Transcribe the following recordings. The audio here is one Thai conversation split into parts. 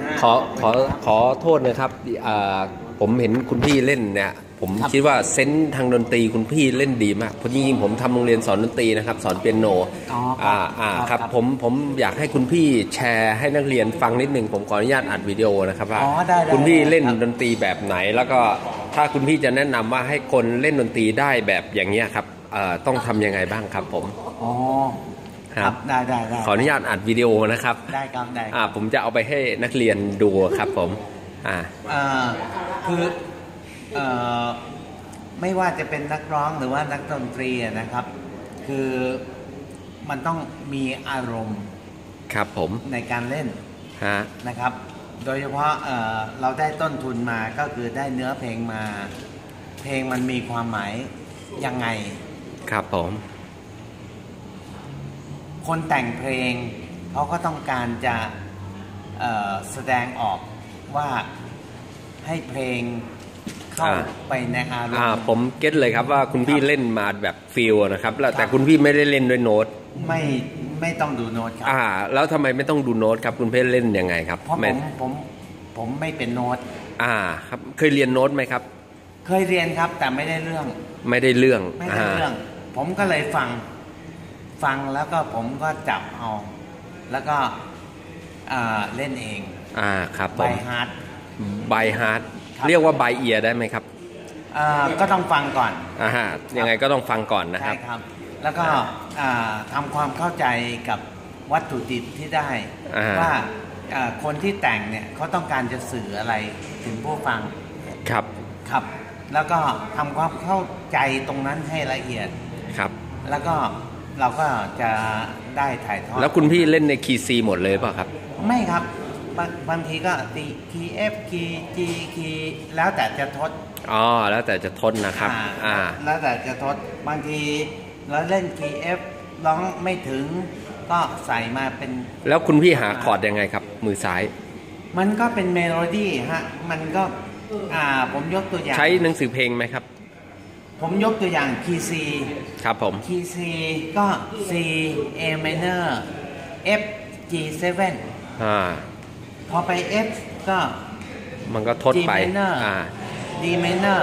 ครับขอขอขอโทษนะครับอ่าผมเห็นคุณพี่เล่นเนี่ย ผมครับคิดว่าเซนส์ทางดนตรีคุณพี่เล่นดีมากเพราะจริงๆผมทำโรงเรียนสอนดนตรีนะครับ สอนเปียโนอ๋อครับอ่าอ่าครับครับครับผมผมอยากให้คุณพี่แชร์ให้นักเรียนฟังนิดหนึ่งผมขออนุญาตอัดวิดีโอนะครับว่าอ๋อได้ได้คุณพี่ได้เล่นครับดนตรีแบบไหน แล้วก็ถ้าคุณพี่จะแนะนำว่าให้คนเล่นดนตรีได้แบบอย่างเนี้ยครับเอ่อต้องทำยังไงบ้างครับผม อ๋อ ครับ ได้ได้ได้ขออนุญาตอัดวิดีโอนะครับ ได้ครับได้อ่าผมจะเอาไปให้นักเรียนดูครับผม อ่าเอ่อคือเอ่อไม่ว่าจะเป็นนักร้องหรือว่านักดนตรีอะนะครับ คือมันต้องมีอารมณ์ครับผมในการเล่นฮะนะครับ โดยเฉพาะเอ่อเราได้ต้นทุนมาก็คือได้เนื้อเพลงมา เพลงมันมีความหมายยังไงครับผม คนแต่งเพลงเขาก็ต้องการจะเอ่อแสดงออกว่าให้เพลงเข้าอ่าไปในอารมอ่าณ์ผมเก็ตเลยครับว่าคุณพี่เล่นมาแบบฟิลนะครับแล้วแต่คุณพี่ไม่ได้เล่นด้วยโน้ตไม่ไม่ต้องดูโน้ตครับอ่า แล้วทำไมไม่ต้องดูโน้ตครับคุณพี่เล่นยังไงครับเพราะผไม่มผมผมไม่เป็นโน้ตอ่าครับเคยเรียนโน้ตไหมครับ เคยเรียนครับแต่ไม่ได้เรื่อง ไม่ได้เรื่องไม่ได้เรื่อง ผมก็เลยฟัง ฟังแล้วก็ผมก็จับเอา แล้วก็อ่าเล่นเอง อ่าครับผไบมฮาร์ดบายฮาร์ดครับเรียกว่าบายเอียได้ไหมครับอ่าก็ต้องฟังก่อนอ่าฮะยังไงก็ต้องฟังก่อนนะคใช่รับครับ แล้วก็อ่าทำความเข้าใจกับวัตถุดิบที่ได้อ่าว่าอ่าคนที่แต่งเนี่ยเขาต้องการจะสื่ออะไรถึงผู้ฟังครับครับ แล้วก็ทำความเข้าใจตรงนั้นให้ละเอียดครับ แล้วก็ เราก็จะได้ถ่ายทอดแล้วคุณพี่เล่นในคีย์ซีหมดเลยเปล่ะครับ ไม่ครับบางบางทีก็ตีคีย์ F คีย์ G คีย์แล้วแต่จะทดอ๋อแล้วแต่จะทนนะครับ อ่าแล้วแต่จะทดบางทีเราเล่นคีย์ F ร้องไม่ถึงก็ใส่มาเป็น แล้วคุณพี่หาคอร์ดยังไงครับ มือซ้าย มันก็เป็นเมโลดี้ฮะ มันก็ อ่า ผมยกตัวอย่าง ใช้หนังสือเพลงไหมครับ ผมยกตัวอย่างคีย์ C ครับผมคีย์ C ก็ C A minor F G 7 อ่าพอไป F ก็ มันก็ทด G ไป minor อ่า D minor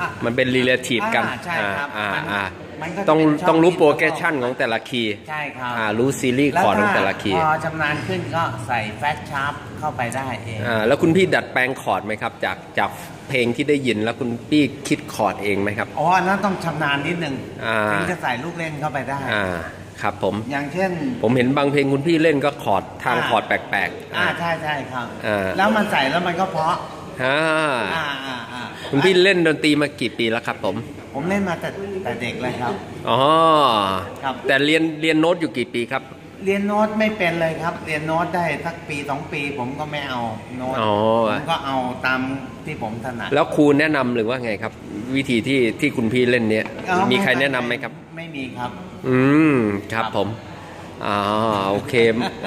อะมันเป็น relative กันอ่าใช่ครับอ่ามันอ่ามันก็จะต้องเป็นช่องต้องรู้ที่โปรแกรชันของแต่ละคีย์ใช่ครับอ่ารู้ซีรีส์แล้วคอร์ดของถ้าแต่ละคีพย์อชำนาญขึ้นก็ใส่แฟชชาร์ปเข้าไปได้เอง อ่าแล้วคุณพี่ดัดแปลงคอร์ดไหมครับ จากจาก เพลงที่ได้ยินแล้วคุณพี่คิดคอร์ดเองไหมครับ อ๋ออันนั้นต้องชำนาญนิดนึงอ่าถึงจะใส่ลูกเล่นเข้าไปได้อ่าครับผม อย่างเช่น ผมเห็นบางเพลงคุณพี่เล่นก็คอร์ดทางอ่าคอร์ดแปลกๆ อ่าอ่าใช่ใช่ครับอ่าแล้วมันใส่แล้วมันก็เพราะอ่าอ่าอ่าอ่าคุณพี่เล่นดนตรีมากี่ปีแล้วครับผม ผมเล่นมาแต่แต่เด็กเลยครับ อ๋อ ครับ แต่เรียนเรียนโน้ตอยู่กี่ปีครับ เรียนโน้ตไม่เป็นเลยครับ เรียนโน้ตได้สักปีสองปีผมก็ไม่เอาโน้ตอ๋อ ผมก็เอาตามที่ผมถนัดแล้วครูแนะนำหรือว่าไงครับ วิธีที่ที่คุณพี่เล่นเนี้ยอ๋อมีใครแนะนำไหมครับ ไม่มีครับ อืม ครับครับผมอ๋อโอเค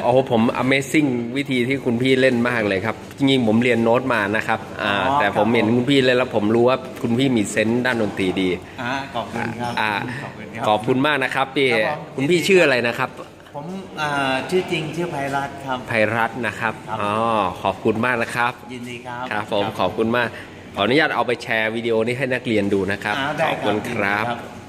โอ้โหผม Amazing วิธีที่คุณพี่เล่นมากเลยครับ จริงๆผมเรียนโน้ตมานะครับอ่าแต่ผม เห็นคุณพี่เล่นแล้วผมรู้ว่าคุณพี่มีเซนส์ด้านดนตรีดีอ่าขอบคุณครับอ่าขอบคุณครับ ขอบคุณมากนะครับพี่ครับผม คุณพี่ชื่ออะไรนะครับ ผมอ่าชื่อจริงชื่อไพรัตน์ครับไพรัตน์นะครับครับอ๋อขอบคุณมากนะครับ ยินดีครับครับผมขอบคุณมากขออนุญาตเอาไปแชร์วิดีโอนี้ให้นักเรียนดูนะครับอ่าได้ขอบคุณครับยินดี